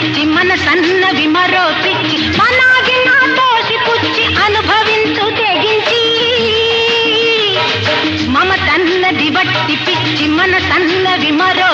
పిచ్చి మన సన్నవి మరో పిచ్చి మనాగి నా దోషి పుచ్చి అనుభవించు తెగించి. మమ తన్నది బట్టి పిచ్చి మన సన్నవి మరో